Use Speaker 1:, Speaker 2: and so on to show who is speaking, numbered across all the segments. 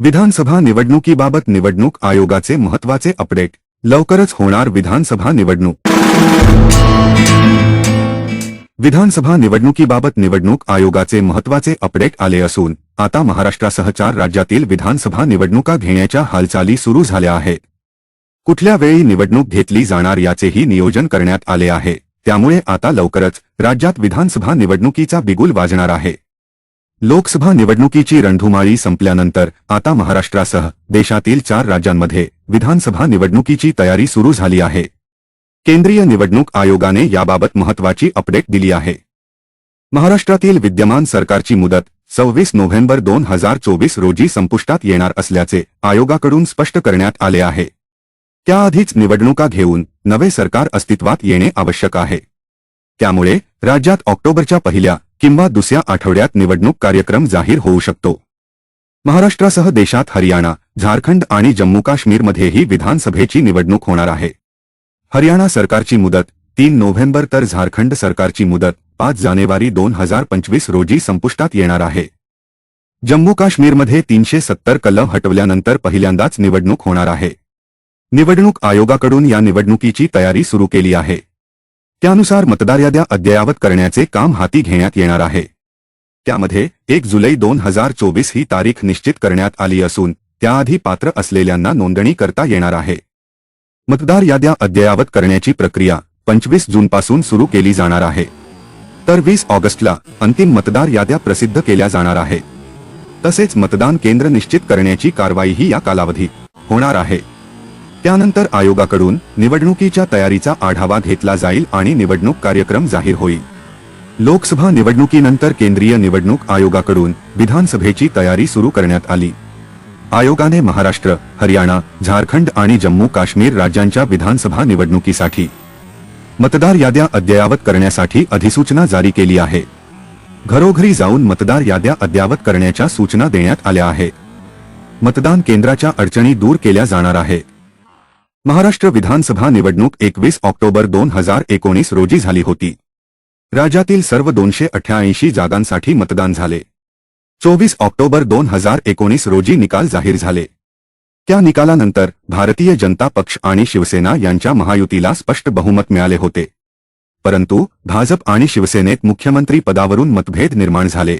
Speaker 1: विधानसभा निवडणुकीबाबत निवडणूक आयोगाचे महत्त्वाचे अपडेट. लवकरच होणार विधानसभा निवडणूक. विधानसभा निवडणुकीबाबत निवडणूक आयोगाचे महत्त्वाचे अपडेट आले असून आता महाराष्ट्रासह चार राज्यातील विधानसभा निवडणुका घेण्याच्या हालचाली सुरू झाल्या आहेत. कुठल्या वेळी निवडणूक घेतली जाणार याचेही नियोजन करण्यात आले आहे. त्यामुळे आता लवकरच राज्यात विधानसभा निवडणुकीचा बिगुल वाजणार आहे. लोकसभा निवडणुकीची रणधुमाळी संपल्यानंतर आता महाराष्ट्रासह देशातील चार राज्यांमध्ये विधानसभा निवडणुकीची तयारी सुरू झाली आहे. केंद्रीय निवडणूक आयोगाने याबाबत महत्त्वाची अपडेट दिली आहे. महाराष्ट्रातील विद्यमान सरकारची मुदत सव्वीस नोव्हेंबर दोन हजार चोवीस रोजी संपुष्टात येणार असल्याचे आयोगाकडून स्पष्ट करण्यात आले आहे. त्याआधीच निवडणुका घेऊन नवे सरकार अस्तित्वात येणे आवश्यक आहे. त्यामुळे राज्यात ऑक्टोबरच्या पहिल्या किंवा दुसऱ्या आठवड्यात निवडणूक कार्यक्रम जाहीर होऊ शकतो. महाराष्ट्रासह देशात हरियाणा झारखंड आणि जम्मू काश्मीरमध्येही विधानसभेची निवडणूक होणार आहे. हरियाणा सरकारची मुदत तीन नोव्हेंबर तर झारखंड सरकारची मुदत पाच जानेवारी दोन हजार पंचवीस रोजी संपुष्टात येणार आहे. जम्मू काश्मीरमध्ये तीनशे सत्तर कलम हटवल्यानंतर पहिल्यांदाच निवडणूक होणार आहे. निवडणूक आयोगाकडून या निवडणुकीची तयारी सुरू केली आहे. त्यानुसार मतदार याद्या अद्ययावत करण्याचे काम हाती घेण्यात येणार आहे. त्यामध्ये एक जुलै दोन हजार चोवीस ही तारीख निश्चित करण्यात आली असून त्याआधी पात्र असलेल्यांना नोंदणी करता येणार आहे. मतदार याद्या अद्ययावत करण्याची प्रक्रिया पंचवीस जूनपासून सुरू केली जाणार आहे. तर वीस ऑगस्टला अंतिम मतदार याद्या प्रसिद्ध केल्या जाणार आहेत तसेच मतदान केंद्र निश्चित करण्याची कारवाईही या कालावधीत होणार आहे. त्यानंतर आयोगाकडून निवडणुकीच्या तयारीचा आढावा घेतला जाईल आणि निवडणूक कार्यक्रम जाहीर होईल. लोकसभा निवडणुकीनंतर केंद्रीय निवडणूक आयोगाकडून विधानसभेची तयारी सुरू करण्यात आली. आयोगाने महाराष्ट्र हरियाणा झारखंड आणि जम्मू काश्मीर राज्यांच्या विधानसभा निवडणुकीसाठी मतदार याद्या अद्ययावत करण्यासाठी अधिसूचना जारी केली आहे. घरोघरी जाऊन मतदार याद्या अद्ययावत करण्याच्या सूचना देण्यात आल्या आहेत मतदान केंद्राच्या अडचणी दूर केल्या जाणार आहेत महाराष्ट्र विधानसभा निवडणूक एकवीस ऑक्टोबर दोन हजार एकोणीस रोजी झाली होती. राज्यातील सर्व दोनशे अठ्ठ्याऐंशी जागांसाठी मतदान झाले. चोवीस ऑक्टोबर दोन हजार एकोणीस रोजी निकाल जाहीर झाले. त्या निकालानंतर भारतीय जनता पक्ष आणि शिवसेना यांच्या महायुतीला स्पष्ट बहुमत मिळाले होते. परंतु भाजप आणि शिवसेनेत मुख्यमंत्री पदावरून मतभेद निर्माण झाले.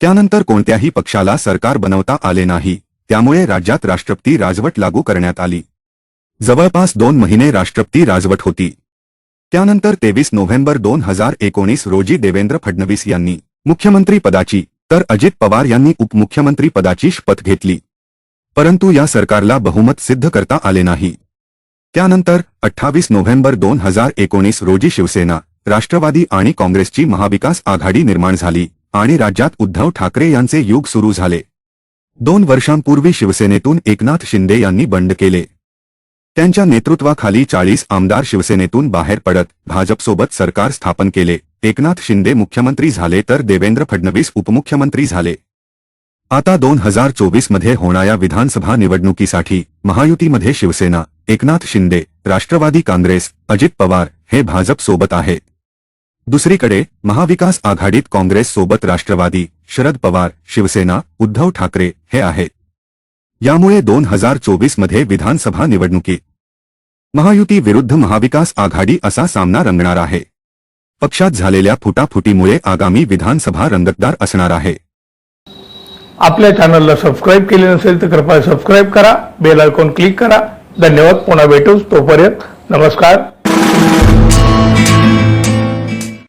Speaker 1: त्यानंतर कोणत्याही पक्षाला सरकार बनवता आले नाही. त्यामुळे राज्यात राष्ट्रपती राजवट लागू करण्यात आली. जवळपास दोन महिने राष्ट्रपती राजवट होती. त्यानंतर तेवीस नोव्हेंबर दोन हजार एकोणीस रोजी देवेंद्र फडणवीस यांनी मुख्यमंत्री पदाची तर अजित पवार यांनी उपमुख्यमंत्री पदाची शपथ घेतली. परंतु या सरकारला बहुमत सिद्ध करता आले नाही. त्यानंतर अठ्ठावीस नोव्हेंबर दोन हजार एकोणीस रोजी शिवसेना राष्ट्रवादी आणि काँग्रेसची महाविकास आघाडी निर्माण झाली आणि राज्यात उद्धव ठाकरे यांचे युग सुरू झाले. दोन वर्षांपूर्वी शिवसेनेतून एकनाथ शिंदे यांनी बंड केले. त्यांच्या नेतृत्वाखाली चाळीस आमदार शिवसेनेतून बाहेर पडत भाजपसोबत सरकार स्थापन केले. एकनाथ शिंदे मुख्यमंत्री झाले तर देवेंद्र फडणवीस उपमुख्यमंत्री झाले. आता दोन हजार चोवीसमध्ये होणाऱ्या विधानसभा निवडणुकीसाठी महायुतीमध्ये शिवसेना एकनाथ शिंदे राष्ट्रवादी काँग्रेस अजित पवार हे भाजपसोबत आहेत. दुसरीकडे महाविकास आघाडीत काँग्रेससोबत राष्ट्रवादी शरद पवार शिवसेना उद्धव ठाकरे हे आहेत. यामुळे दोन हजार चोवीसमध्ये विधानसभा निवडणुकीत महायुती विरुद्ध महाविकास आघाडी असा सामना रंगणार आहे. पक्षात झालेल्या फुटाफुटीमुळे आगामी विधानसभा रंगतदार असणार आहे.
Speaker 2: आपल्या चॅनलला सबस्क्राईब केले नसेल तर कृपया सबस्क्राईब करा बेल आयकॉन क्लिक करा. धन्यवाद पुन्हा भेटूच तोपर्यंत. नमस्कार.